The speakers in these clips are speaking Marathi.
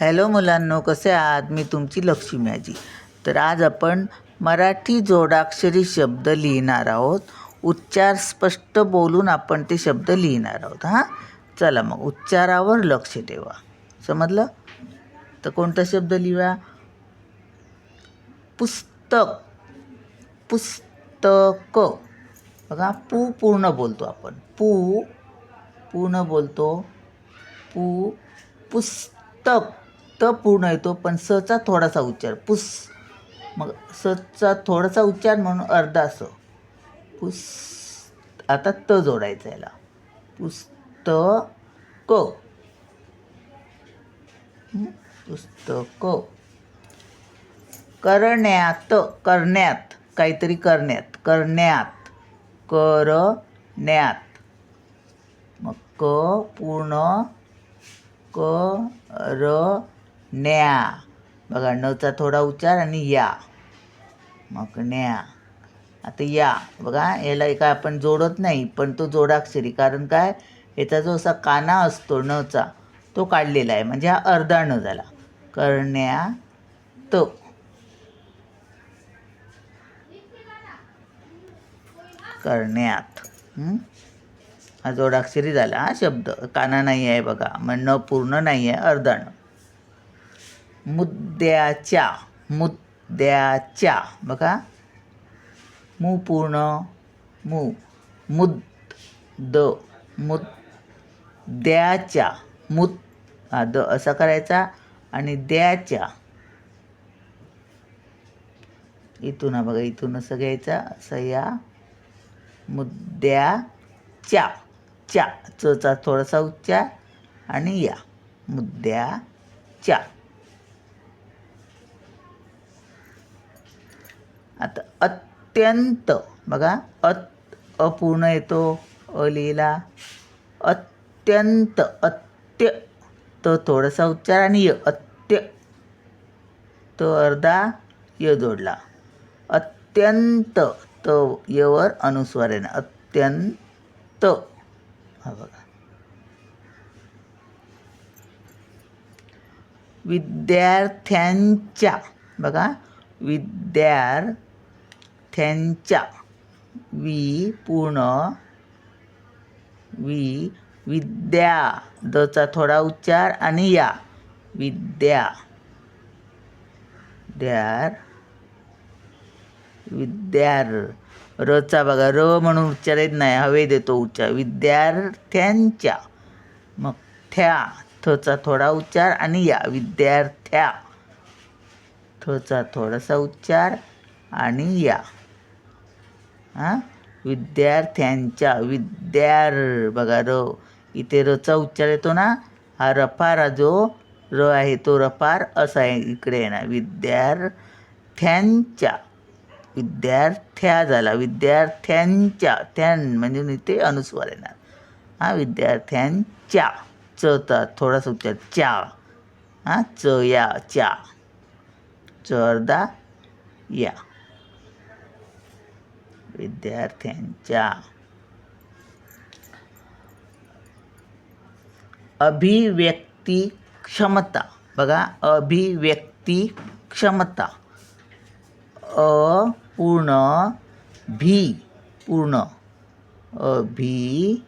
हॅलो मुलांनो कसे आहात? मी तुमची लक्ष्मी आजी. तर आज आपण मराठी जोडाक्षरी शब्द लिहिणार आहोत. उच्चार स्पष्ट बोलून आपण ते शब्द लिहिणार आहोत हां? चला मग उच्चारावर लक्ष ठेवा. समजलं? तर कोणता शब्द लिहा पुस्तक. पुस्तक. बघा पू पूर्ण बोलतो आपण. पू पूर्ण बोलतो. पू पुस्तक. त पूर्ण येतो पण सचा थोडासा उच्चार पुस. मग सचा थोडासा उच्चार म्हणून अर्धा स पुस. आता त जोडायचं याला. पुस्तक क. पुस्तक करण्यात करण्यात काहीतरी करण्यात करण्यात करण्यात. मग क पूर्ण क र न्या. बघा नचा थोडा उच्चार आणि या. मग न्या. आता या. बघा याला एका आपण जोडत नाही पण तो जोडाक्षरी. कारण काय? याचा जो असा काना असतो नचा तो काढलेला आहे. म्हणजे हा अर्धा न झाला. करण्या तो. करण्यात. हा? जोडाक्षरी झाला हा शब्द. काना नाही आहे बघा. मग न पूर्ण नाही आहे अर्धा न. मुद्द्याच्या मुद्द्याच्या. बघा. मू पूर्ण मू मुद द मुद्द्याच्या. मुद हा द असा करायचा आणि द्याच्या. इथून हा बघा इथून असं घ्यायचा. असं या. मुद्द्याच्या. च्या चचा थोडासा उच्चार आणि या. मुद्द्याच्या. आता अत्यंत बघा अत अपूर्ण येतो अलीला. अत्यंत अत्य तो थोडासा उच्चार आणि य अत्य तो अर्धा य जोडला. अत्यंत तो यवर अनुस्वार आहे ना अत्यंत. हा बघा. विद्यार्थ्यांच्या बघा विद्यार्थ्यांच्या वी. पूर्ण वी. विद्या. दचा थोडा उच्चार आणि या. विद्या. द्यार. विद्यार. रचा बघा र म्हणून उच्चार येत नाही हवे देतो उच्चार. विद्यार्थ्यांच्या. मग थ्या थचा थोडा उच्चार आणि या. विद्यार्थ्या. थचा थोडासा उच्चार आणि या. हां? विद्यार्थ्यांच्या विद्यार बघा र इथे रचा उच्चार येतो ना? हा रफार जो र आहे तो रफार असा आहे इकडे येणार विद्यार्थ्यांच्या विद्यार्थ्या झाला. विद्यार्थ्यांच्या थ्यान म्हणजे इथे अनुस्वार येणार. हां विद्यार्थ्यांच्या च तर थोडासा उच्चार च्या. हां च या च्या. च अर्धा या. विद्यार्थ्यांच्या अभिव्यक्ती क्षमता. बघा अभिव्यक्ती क्षमता. अ पूर्ण भी पूर्ण अभि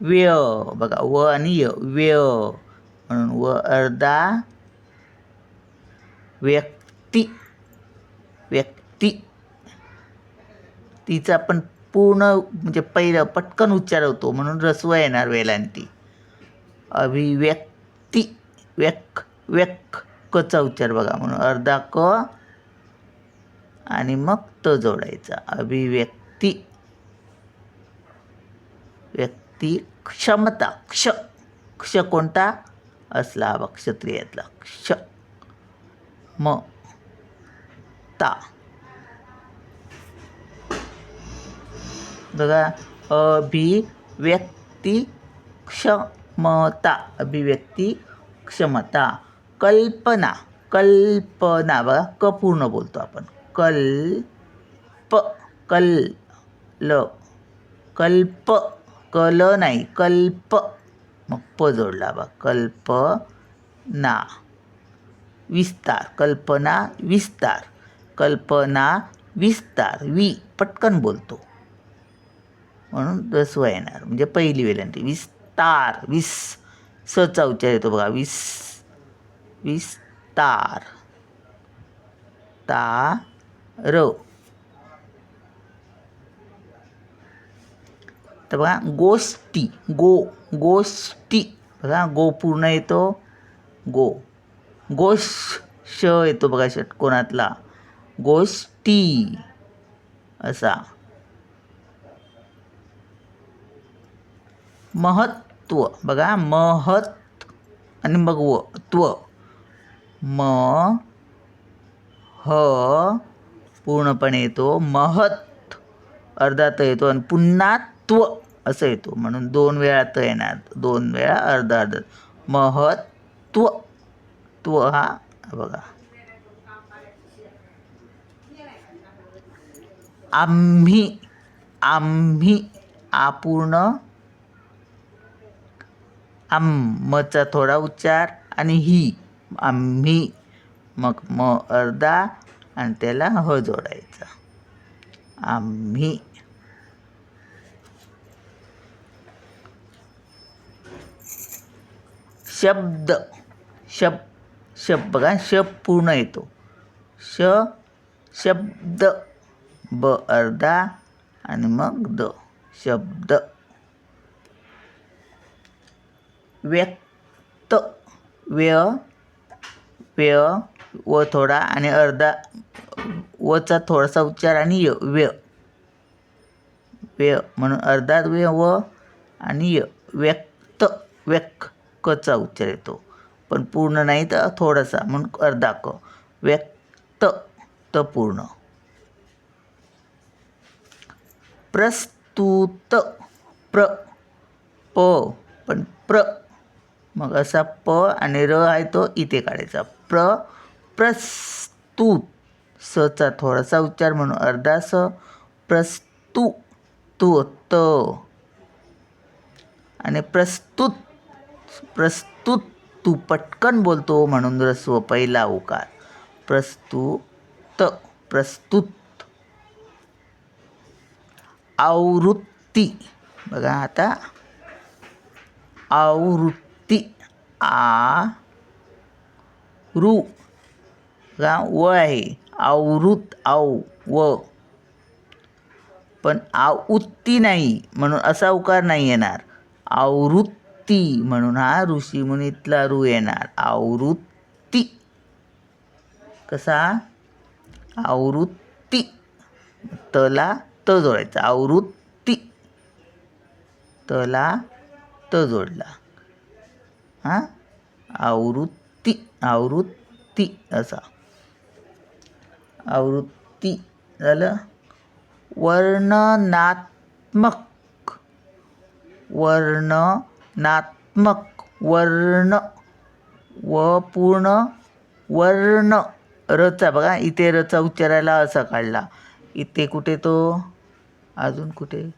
व्य बघा व आणि य व्य म्हणून व अर्धा व्यक्ती व्यक्ती. तिचा पण पूर्ण म्हणजे पहिलं पटकन उच्चार होतो म्हणून रस्व येणार वेलांती. अभिव्यक्ती व्यक व्यक कचा उच्चार बघा म्हणून अर्धा क आणि मग त जोडायचा. अभिव्यक्ती व्यक्ती क्षमता क्ष क्ष कोणता? असला हवा क्षत्रियातला. क्ष म ता. अभिव्यक्ती क्षमता अभिव्यक्ती क्षमता कल्पना कल्पना बघा क पूर्ण बोलतो आपण. कल्प कल ल कल्प कल नाही कल्प. मग प जोडला बा कल्प ना विस्तार कल्पना विस्तार कल्पना विस्तार वि पटकन बोलतो. म्हणून रस्व येणार. म्हणजे पहिली वेलांटी विस्तार विस सचा उच्चार येतो बघा विस विस्तार ता र तर बघा गोष्टी गो गोष्टी. बघा गो पूर्ण येतो गो. गोष श येतो बघा षटकोनातला गोष्टी असा. महत्त्व बघा महत् आणि मग व त्व. म ह पूर्णपणे येतो. महत् अर्धा त येतो आणि पुन्हा त्व असं येतो. म्हणून दोन वेळा त येणार. दोन वेळा अर्धा अर्धा. महत्त्व त्व. हा बघा. आम्ही आम्ही आपूर्ण आम्मचा थोडा उच्चार आणि ही आम्ही मग म अर्धा आणि त्याला ह जोडायचा. आम्ही. शब्द शब शब बघा शब पूर्ण येतो. श शब्द ब अर्धा आणि मग द शब्द. व्यक्त व्यय व्यय व थोडा आणि अर्धा वचा थोडासा उच्चार आणि य व्यय. व्यय म्हणून अर्धा व्यय व आणि य व्यक्त व्यक कचा उच्चार येतो. पण पूर्ण नाही तर थोडासा म्हणून अर्धा क. व्यक्त त पूर्ण. प्रस्तुत प्र प पण प्र मग असा प आणि र आहे तो इथे काढायचा. प्र प्रस्तुत सचा थोडासा उच्चार म्हणून अर्धा स प्रस्तु तू त. आणि प्रस्तुत प्रस्तुत तू पटकन बोलतो म्हणून रस्व पहिला उकार. प्रस्तुत प्रस्तुत. आवृत्ती. बघा आता. आवृत्ती. आ रु बघा व आहे आवृत आव व. पण आवृत्ती नाही म्हणून असा उकार नाही येणार. आवृत्ती म्हणून हा ऋषीमुनीतला रू येणार. आवृत्ती. कसा? आवृत्ती. तला त जोडायचा. आवृत्ती. तला त जोडला. हां? आवृत्ती आवृत्ती असा. आवृत्ती झालं. वर्णनात्मक वर्णनात्मक वर्ण व पूर्ण वर्ण रचा. बघा इथे रचा उच्चारायला असा काढला. इथे कुठे तो? अजून कुठे?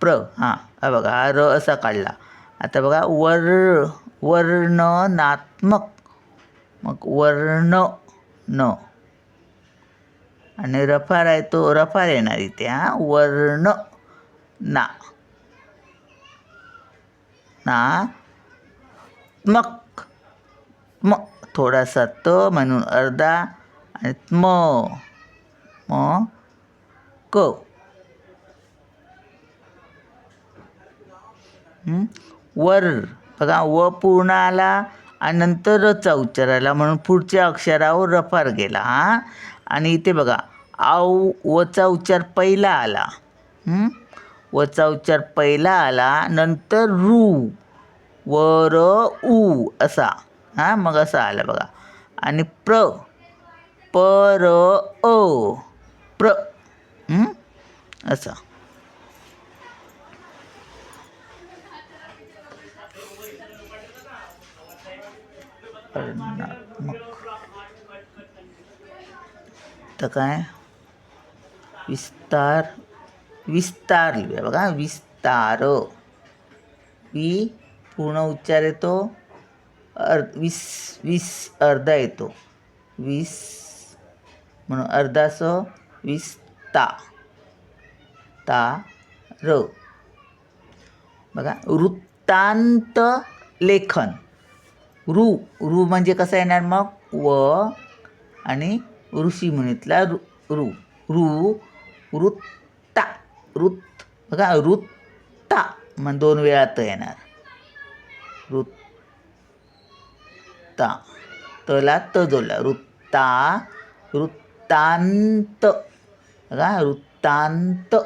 प्र. हां हा बघा हा र असा काढला. आता बघा वर वर्णनात्मक. मग वर्ण न. आणि रफार आहे तो रफार येणार इथे हा? वर्ण ना. ना मक म थोडासा त म्हणून अर्धा आणि म. म क. वर. बघा व पूर्ण आला आणि नंतर रचा उच्चार आला म्हणून पुढच्या अक्षरावर रफार गेला हां. आणि इथे बघा आऊ वचा उच्चार पहिला आला. वचा उच्चार पहिला आला नंतर रू र उ असा हां मग असा आला बघा. आणि प्र पर अ प्र असा. वर्णात्मक तर काय? विस्तार विस्तार लिहूया बघा विस्तार. वी पूर्ण उच्चार येतो अर् वीस वीस अर्धा येतो. वीस म्हणून अर्धा स वीस ता. ता र. बघा वृत्तांत लेखन. रू रू म्हणजे कसं येणार मग? व आणि ऋषी म्हणितला रू रू ऋ वृत्ता वृत्त बघा वृत्ता मग दोन वेळा त येणार. वृत्ता तला त जोडला. वृत्ता वृत्तांत बघा वृत्तांत.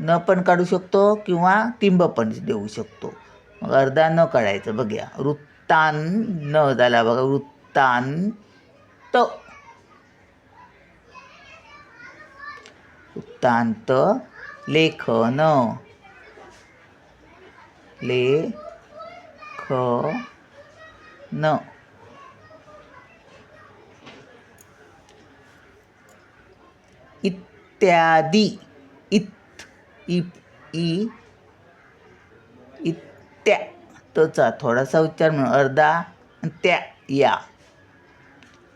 न पण काढू शकतो किंवा टिंब पण देऊ शकतो. मग अर्धा न काढायचं. बघूया. वृत्त न झाला बघा वृत्तांत वृत्तांत लेखन लेखन इत्यादी इत इ इ इत्या तचा थोडासा उच्चार म्हणून अर्धा त्या या.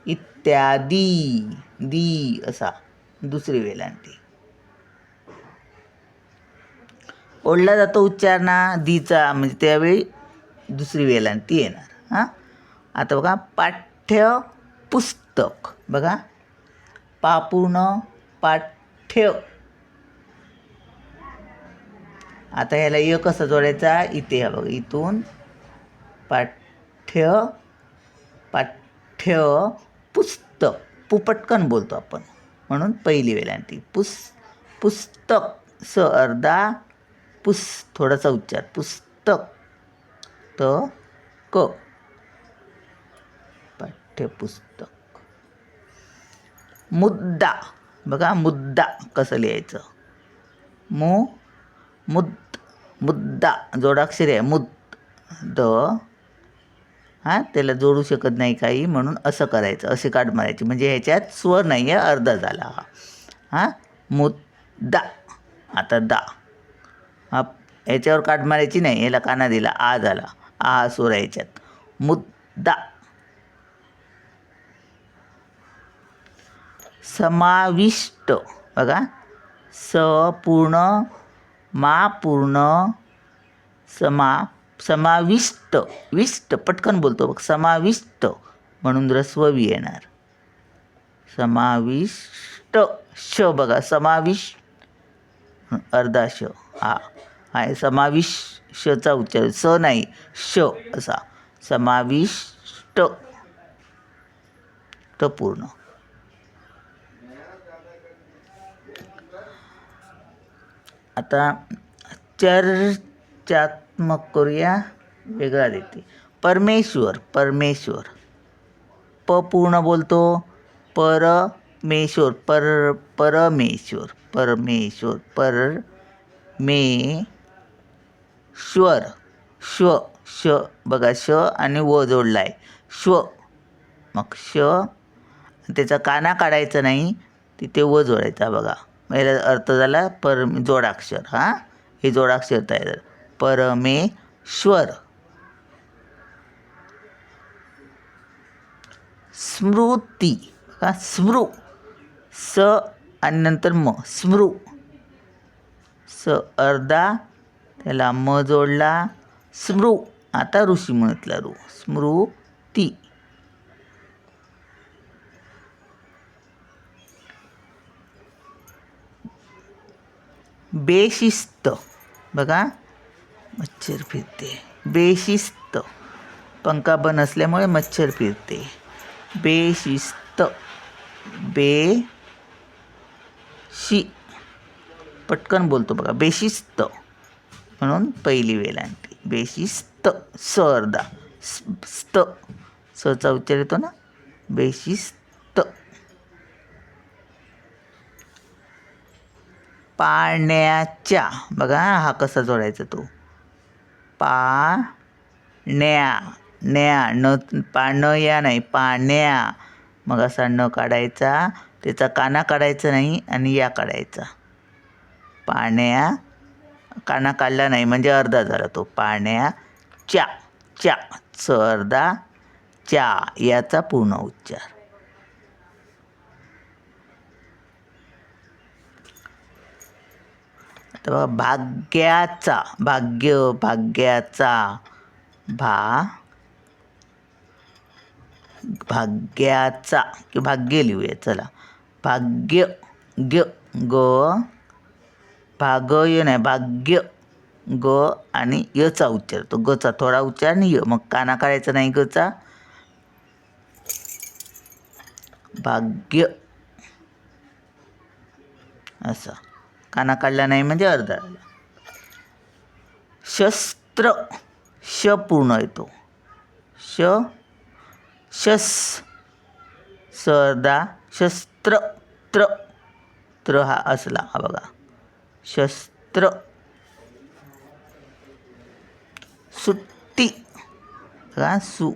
इत्यादी दी असा. दुसरी वेलांटी. ओढला जातो उच्चार ना दीचा म्हणजे त्यावेळी दुसरी वेलांटी येणार. हां? आता बघा पाठ्य पुस्तक बघा. पापूर्ण पाठ्य आता ह्याला य कसा जोडायचा? इथे हा बघा इथून पाठ्य पाठ्य पुस्तक. पुपटकन बोलतो आपण. म्हणून पहिली वेलांटी. पुस पुस्तक. स अर्धा पुस थोडासा उच्चार. पुस्तक. त क. पाठ्यपुस्तक मुद्दा. बघा मुद्दा कसं लिहायचं? मु मुद मुद्दा जोडाक्षरी आहे मुद द हां त्याला जोडू शकत नाही काही म्हणून असं करायचं असे काढ मारायचे. म्हणजे ह्याच्यात स्वर नाही आहे अर्धा झाला हा. हां मुद्दा आता दा. हा ह्याच्यावर काट मारायची नाही याला काना दिला आ झाला. आ हा स्वर आहे ह्याच्यात. मुद्दा. समाविष्ट बघा. स पूर्ण मा पूर्ण समा समाविष्ट विष्ट पटकन बोलतो बघ समाविष्ट म्हणून रस्ववी येणार. समाविष्ट श बघा समाविष्ट अर्धा श हा आहे समाविष शचा उच्चार स नाही श असा समाविष्ट पूर्ण. आता चर्चात्मक करूया वेगळा देते. परमेश्वर परमेश्वर. प पूर्ण बोलतो परमेश्वर पर परमेश्वर परमेश्वर पर मे श्वर. श्व श बघा श आणि व जोडला आहे श्व मग श त्याचा काना काढायचा नाही तिथे व जोडायचा बघा. याला अर्थ झाला पर जोडाक्षर हां? हे जोडाक्षर तयार झालं. परमेश्वर. स्मृती का स्मृ. स आणि नंतर म. स्मृ. स अर्धा त्याला म जोडला. स्मृ. आता ऋषी म्हणतला रू. स्मृती. बेशिस्त. बघा. मच्छर फिरते. बेशिस्त. पंखा बंद असल्यामुळे मच्छर फिरते. बेशिस्त. बे शी. पटकन बोलतो बघा. बेशिस्त. म्हणून पहिली वेलांटी बेशिस्त. स अर्धा स- स्त. सचा उच्चार येतो ना? बेशिस्त. पाण्याच्या बघा हा कसा जोडायचा तो. पाण्या न्या न पाण्या या नाही पाण्या. मग असा न काढायचा. त्याचा काना काढायचा नाही आणि या काढायचा. पाण्या काना काढला नाही म्हणजे अर्धा झाला तो. पाण्या च्या. स अर्धा. च्या. याचा पूर्ण उच्चार. तर भाग्याचा भाग्य भाग्याचा भा भाग्याचा की भाग्य लिहूया चला. भाग्य ग ग भागय नाही भाग्य ग आणि यचा उच्चार. तो गचा थोडा उच्चार आणि य. मग काना काढायचा नाही गचा. भाग्य. असं. काना काढला नाही म्हणजे अर्धा. आला शस्त्र श पूर्ण येतो. श शस सरदा शस्त्र त्र त्र हा असला हा बघा. शस्त्र सुट्टी बघा सु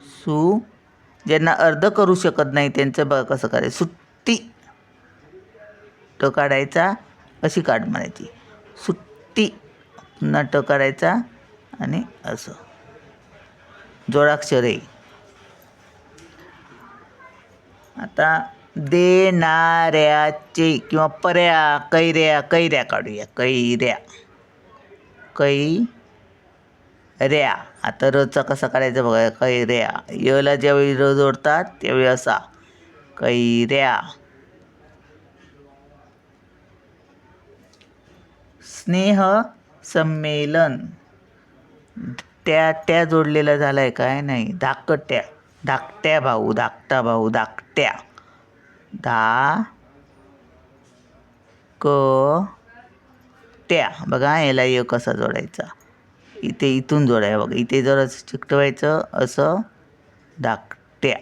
सु ज्यांना अर्ध करू शकत नाही त्यांचं बघा कसं करायचं. सुट्टी ट काढायचा अशी काढ म्हणायची. सुट्टी पुन्हा ट काढायचा आणि असं. जोडाक्षरे. आता देणाऱ्याचे किंवा पर्या कैऱ्या कैऱ्या काढूया. कैऱ्या. कै र्या आता रचा कसा काढायचा बघा. कैऱ्या. यला ज्यावेळी र जोडतात त्यावेळी असा. कैऱ्या. स्नेह संमेलन. त्या त्या जोडलेला झाला आहे काय नाही. धाकट्या धाकट्या भाऊ धाकटा भाऊ धाकट्या. धा क त्या बघा याला य कसा जोडायचा. इथे इथून जोडाय बघा. इथे जर असं चिकटवायचं असं धाकट्या.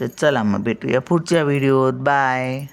तर चला मग भेटूया पुढच्या व्हिडिओत. बाय.